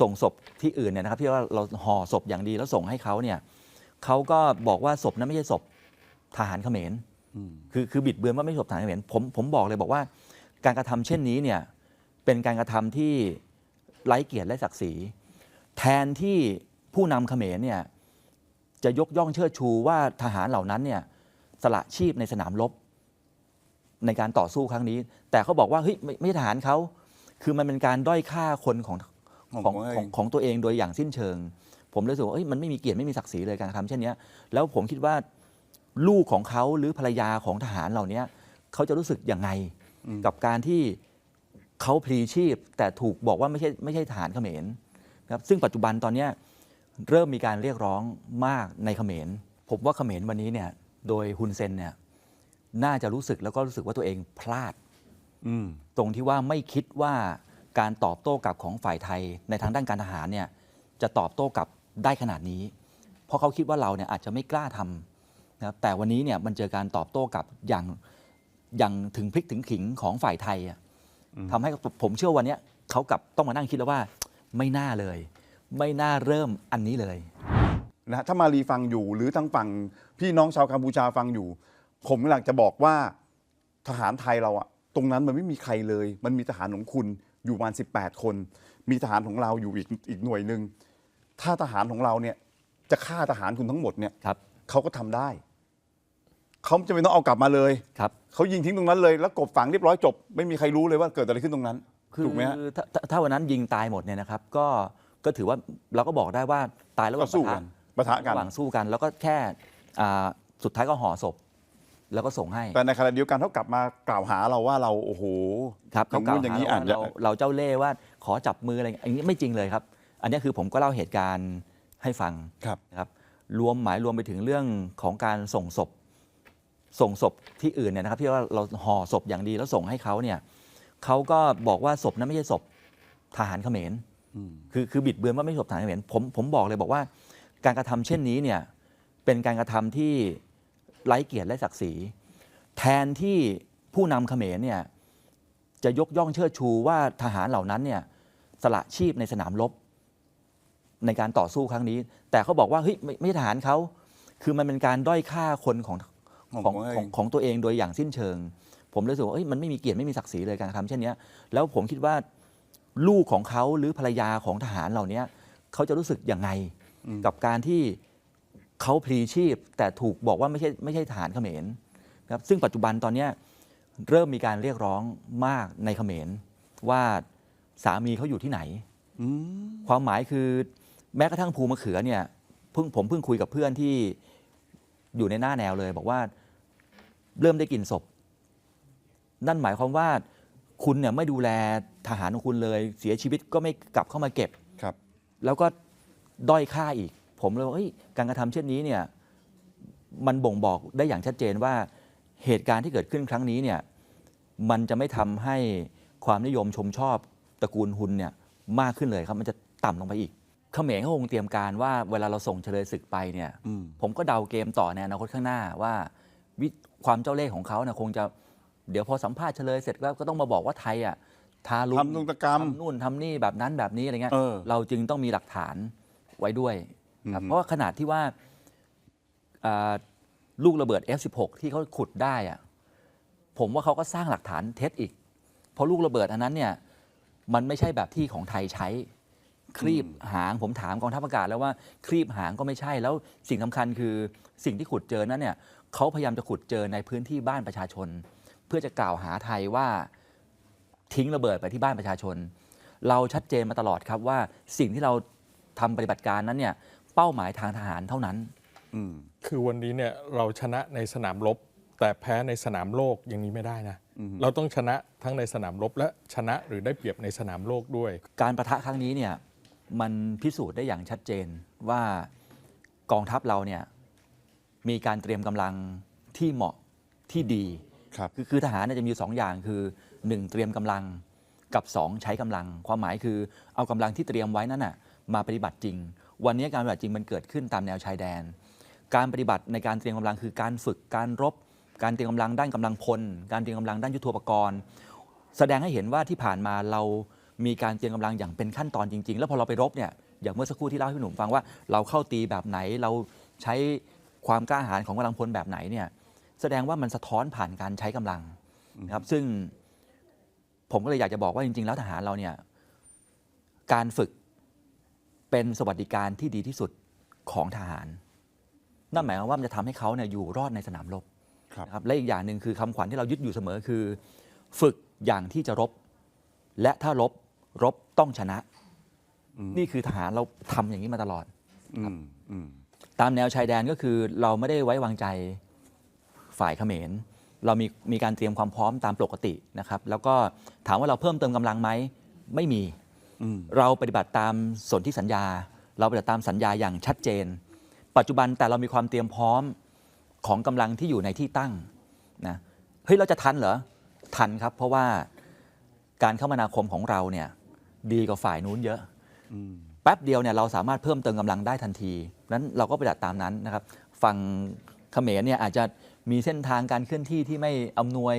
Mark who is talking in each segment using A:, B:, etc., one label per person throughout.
A: ส่งศพที่อื่นเนี่ยนะครับที่ว่าเราห่อศพอย่างดีแล้วส่งให้เขาเนี่ยเขาก็บอกว่าศพนั้นไม่ใช่ศพทหารเขมรคือคือบิดเบือนว่าไม่ใช่ศพทหารเขมรผมผมบอกเลยบอกว่า การกระทำเช่นนี้เนี่ยเป็นการกระทำที่ไร้เกียรติและศักดิ์ศรีแทนที่ผู้นำเขมรเนี่ยจะยกย่องเชิดชูว่าทหารเหล่านั้นเนี่ยสละชีพในสนามรบในการต่อสู้ครั้งนี้ แต่เขาบอกว่าเฮ้ยไม่ไม่ใช่ทหารเขาคือมันเป็นการด้อยค่าคนของ
B: ของ
A: ของ
B: ตัวเอง
A: ของของตัวเองโดยอย่างสิ้นเชิง ผมเลยรู้สึกว่าเอ้ยมันไม่มีเกียรติไม่มีศักดิ์ศรีเลยการกระทำเช่นเนี้ยแล้วผมคิดว่าลูกของเขาหรือภรรยาของทหารเหล่านี้เขาจะรู้สึกยังไงกับการที่เขาพลีชีพ แต่ถูกบอกว่าไม่ใช่ไม่ใช่ทหารเขมรนะครับซึ่งปัจจุบันตอนเนี้ยเริ่มมีการเรียกร้องมากในเขมรผมว่าเขมรวันนี้เนี่ยโดยฮุนเซนเนี่ยน่าจะรู้สึกแล้วก็รู้สึกว่าตัวเองพลาด
B: อืม
A: ตรงที่ว่าไม่คิดว่า การตอบโต้กลับของฝ่ายไทย ในทางด้านการทหารเนี่ยจะตอบโต้กลับได้ขนาดนี้ เพราะเขาคิดว่าเราเนี่ยอาจจะไม่กล้าทำนะครับแต่วันนี้เนี่ยมันเจอการตอบโต้กลับอย่างอย่างถึงพลิกถึงขิงของฝ่ายไทยอะทำให้ผมเชื่อวันเนี้ยเขากลับต้องมานั่งคิดแล้วว่าไม่น่าเลย ไม่น่าเริ่มอันนี้เลย
B: นะฮะถ้ามารีฟังอยู่หรือทางฝั่งพี่น้องชาวกัมพูชาฟังอยู่ ผมอยากจะบอกว่าทหารไทยเราอะตรงนั้นมันไม่มีใครเลย มันมีทหารของคุณ อยู่ประมาณ 18 คน มีทหารของเราอยู่อีกอีกหน่วยหนึ่งถ้าทหารของเราเนี่ยจะฆ่าทหารคุณทั้งหมดเนี่ย
A: ครับ
B: เขาก็ทำได้เขาจะไม่ต้องเอากลับมาเลย
A: ครับ
B: เขายิงทิ้งตรงนั้นเลยแล้วกบฝังเรียบร้อยจบ ไม่มีใครรู้เลยว่าเกิดอะไรขึ้นตรงนั้น
A: คือ
B: ถูกไหมฮะ
A: ถ้าถ้าถ้าวันนั้นยิงตายหมดเนี่ยนะครับ ก็ก็ถือว่าเราก็บอกได้ว่าตายแล้ว
B: ก็สู้กันปะทะกัน
A: ระหว่างสู้กัน แล้วก็แค่อ่าสุดท้ายก็ห่อศพ แล้วก็ส่งให้
B: แต่ในขณะเดียวกันเขากลับมากล่าวหาเราว่าเราโอ้โห
A: ครับ
B: อย่างนู้นอย่างนี้
A: เข
B: อ่าน
A: กล่วหเราเราเจ้าเล่ห์ว่าขอจับมืออะไรอย่างนี้ไม่จริงเลยครับ อันนี้คือผมก็เล่าเหตุการณ์ให้ฟัง
B: ครับ
A: นะครับรวมหมายรวมไปถึงเรื่องของการส่งศพ ส่งศพที่อื่นเนี่ยนะครับที่ว่าเราห่อศพอย่างดีแล้วส่งให้เขาเนี่ยเขาก็บอกว่าศพนั้นไม่ใช่ศพทหารเขมรคือคือบิดเบือนว่าไม่ใช่ศพทหารเขมรผมผมบอกเลยบอกว่า การกระทำเช่นนี้เนี่ยเป็นการกระทำที่ ไร้เกียรติและศักดิ์ศรีแทนที่ผู้นำเขมรเนี่ยจะยกย่องเชิดชูว่าทหารเหล่านั้นเนี่ยสละชีพในสนามรบในการต่อสู้ครั้งนี้ แต่เขาบอกว่าเฮ้ยไม่ไม่ใช่ทหารเขาคือมันเป็นการด้อยค่าคนของ
B: ของ
A: ของ
B: ตัวเอง
A: ของของตัวเองโดยอย่างสิ้นเชิง ผมเลยรู้สึกว่าเอ้ยมันไม่มีเกียรติไม่มีศักดิ์ศรีเลยการกระทำเช่นเนี้ยแล้วผมคิดว่าลูกของเขาหรือภรรยาของทหารเหล่านี้เขาจะรู้สึกยังไงกับการที่ เขาพลีชีพ แต่ถูกบอกว่าไม่ใช่ไม่ใช่ทหารเขมรนะครับซึ่งปัจจุบันตอนเนี้ยเริ่มมีการเรียกร้องมากในเขมร ว่าสามีเขาอยู่ที่ไหน
B: อืม
A: ความหมายคือแม้กระทั่งภูมะเขือเนี่ยเพิ่งผมเพิ่งคุยกับเพื่อนที่อยู่ในหน้าแนวเลย บอกว่าเริ่มได้กลิ่นศพ นั่นหมายความว่าคุณเนี่ยไม่ดูแลทหารของคุณเลย เสียชีวิตก็ไม่กลับเข้ามาเก็บ
B: ครับ
A: แล้วก็ด้อยค่าอีก ผมเลยว่าเฮ้ยการกระทำเช่นนี้เนี่ยมันบ่งบอกได้อย่างชัดเจนว่าเหตุการณ์ที่เกิดขึ้นครั้งนี้เนี่ยมันจะไม่ทำให้ความนิยมชมชอบตระกูลหุนเนี่ยมากขึ้นเลยครับมันจะต่ำลงไปอีกเขมรเขาคงเตรียมการว่าเวลาเราส่งเฉลยศึกไปเนี่ย
B: อืม
A: ผมก็เดาเกมต่อในอนาคตข้างหน้าว่าวิความเจ้าเล่ห์ของเขาเนี่ยคงจะเดี๋ยวพอสัมภาษณ์เฉลยเสร็จแล้วก็ต้องมาบอกว่าไทยอะทารุณ
B: ทำนุตกรรม
A: ทำนู่นทำนี่แบบนั้นแบบนี้อะไรเงี้ย
B: เออ
A: เราจึงต้องมีหลักฐานไว้ด้วย ครับ
B: อืม
A: เพราะว่าขนาดที่ว่าอ่าลูกระเบิด F16 ที่เขาขุดได้อะผมว่าเขาก็สร้างหลักฐานเท็จอีก เพราะลูกระเบิดอันนั้นเนี่ยมันไม่ใช่แบบที่ของไทยใช้ ครีบหางผมถามกองทัพอากาศแล้วว่าครีบหางก็ไม่ใช่แล้วสิ่งสำคัญคือสิ่งที่ขุดเจอนั้นเนี่ยเขาพยายามจะขุดเจอในพื้นที่บ้านประชาชน เพื่อจะกล่าวหาไทยว่าทิ้งระเบิดไปที่บ้านประชาชน เราชัดเจนมาตลอดครับว่าสิ่งที่เราทำปฏิบัติการนั้นเนี่ย เป้าหมายทางทหารเท่านั้น
B: อืม
C: คือวันนี้เนี่ยเราชนะในสนามรบ แต่แพ้ในสนามโลกอย่างนี้ไม่ได้นะ เราต้องชนะทั้งในสนามรบและชนะหรือได้เปรียบในสนามโลกด้วย
A: การประทะครั้งนี้เนี่ยมันพิสูจน์ได้อย่างชัดเจนว่ากองทัพเราเนี่ยมีการเตรียมกำลังที่เหมาะที่ดี
B: ครับ
A: คือคือทหารเนี่ยจะมีอยู่สองอย่างคือ 1 เตรียมกำลังกับ 2 ใช้กำลัง ความหมายคือเอากำลังที่เตรียมไว้นั่นน่ะมาปฏิบัติจริง วันนี้การปฏิบัติจริงมันเกิดขึ้นตามแนวชายแดน การปฏิบัติในการเตรียมกำลังคือการฝึกการรบ การเตรียมกำลังด้านกำลังพล การเตรียมกำลังด้านยุทโธปกรณ์ แสดงให้เห็นว่าที่ผ่านมาเรามีการเตรียมกำลังอย่างเป็นขั้นตอนจริง ๆ แล้วพอเราไปรบเนี่ยอย่างเมื่อสักครู่ที่เล่าให้พี่หนุ่มฟังว่าเราเข้าตีแบบไหนเราใช้ความกล้าหาญของกำลังพลแบบไหนเนี่ยแสดงว่ามันสะท้อนผ่านการใช้กำลังนะครับซึ่งผมก็เลยอยากจะบอกว่าจริง ๆ แล้วทหารเราเนี่ยการฝึก เป็นสวัสดิการที่ดีที่สุดของทหาร นั่นหมายความว่ามันจะทำให้เขาเนี่ยอยู่รอดในสนามรบ
B: ครับ
A: นะครับและอีกอย่างหนึ่งคือคำขวัญที่เรายึดอยู่เสมอคือ ฝึกอย่างที่จะรบ และถ้ารบรบต้องชนะ นี่คือทหารเราทำอย่างนี้มาตลอด
B: อืมอืม
A: ตามแนวชายแดนก็คือเราไม่ได้ไว้วางใจฝ่ายเขมร เรามีมีการเตรียมความพร้อมตามปกตินะครับ แล้วก็ถามว่าเราเพิ่มเติมกำลังไหมไม่มี
B: อืม
A: เราปฏิบัติตามสนธิสัญญา เราปฏิบัติตามสัญญาอย่างชัดเจน ปัจจุบันแต่เรามีความเตรียมพร้อมของกำลังที่อยู่ในที่ตั้งนะเฮ้ยเราจะทันเหรอทันครับ เพราะว่าการคมนาคมของเราเนี่ยดีกว่าฝ่ายนู้นเยอะ
B: อ
A: แป๊บเดียวเนี่ยเราสามารถเพิ่มเติมกำลังได้ทันทีนั้นเราก็ปฏิบัติตามนั้นนะครับฝั่งเขมรเนี่ยอาจจะมีเส้นทางการเคลื่อนที่ที่ไม่อำนวย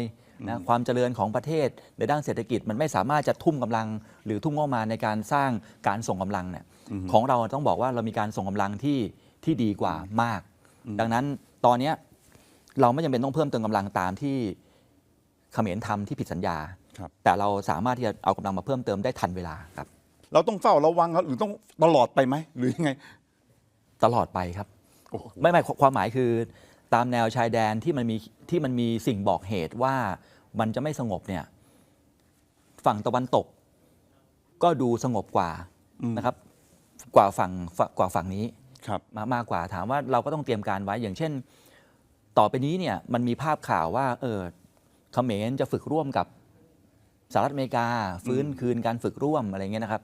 A: นะความเจริญของประเทศในด้านเศรษฐกิจมันไม่สามารถจะทุ่มกำลัง หรือทุ่มงบประมาณในการสร้างการส่งกำลังเนี่ยของเราต้องบอกว่าเรามีการส่งกำลังที่ที่ดีกว่ามาก ดังนั้นตอนเนี้ยเราไม่จำเป็นต้องเพิ่มเติมกำลังตามที่เขมรทำที่ผิดสัญญา
B: ครับ
A: แต่เราสามารถที่จะเอากำลังมาเพิ่มเติมได้ทันเวลาครับ
B: เราต้องเฝ้าระวังครับหรือต้องตลอดไปไหมหรือยังไง
A: ตลอดไปครับ
B: โอ้โห
A: ไม่ไม่ความหมายคือตามแนวชายแดนที่มันมีที่มันมีสิ่งบอกเหตุว่า มันจะไม่สงบเนี่ยฝั่งตะวันตก ก็ดูสงบกว่า
B: อืม
A: นะครับ กว่าฝั่งฝั่งกว่าฝั่งนี้
B: ครับ
A: มามากกว่าถามว่าเราก็ต้องเตรียมการไว้อย่างเช่น ต่อไปนี้เนี่ยมันมีภาพข่าวว่า เออเขมรจะฝึกร่วมกับสหรัฐอเมริกา ฟื้นคืนการฝึกร่วมอะไรเงี้ยนะครับ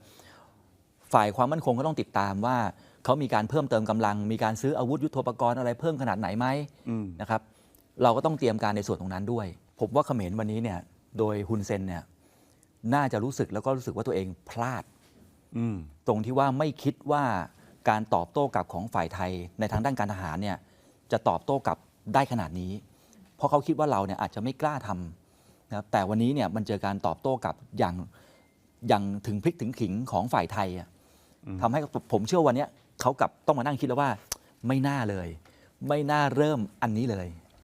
A: ฝ่ายความมั่นคงก็ต้องติดตามว่าเขามีการเพิ่มเติมกำลัง มีการซื้ออาวุธยุทโธปกรณ์อะไรเพิ่มขนาดไหนไหม
B: อืม
A: นะครับ เราก็ต้องเตรียมการในส่วนตรงนั้นด้วย ผมว่าเขมรวันนี้เนี่ยโดยฮุนเซนเนี่ยน่าจะรู้สึกแล้วก็รู้สึกว่าตัวเองพลาด
B: อืม
A: ตรงที่ว่าไม่คิดว่าการตอบโต้กลับของฝ่ายไทย ในทางด้านการทหารเนี่ยจะตอบโต้กลับได้ขนาดนี้ เพราะเขาคิดว่าเราเนี่ยอาจจะไม่กล้าทำนะครับแต่วันนี้เนี่ยมันเจอการตอบโต้กลับอย่างอย่างถึงพลิกถึงขิงของฝ่ายไทยอะทำให้ผมเชื่อวันเนี้ยเขากลับต้องมานั่งคิดแล้วว่า ไม่น่าเลย ไม่น่าเริ่มอันนี้เลย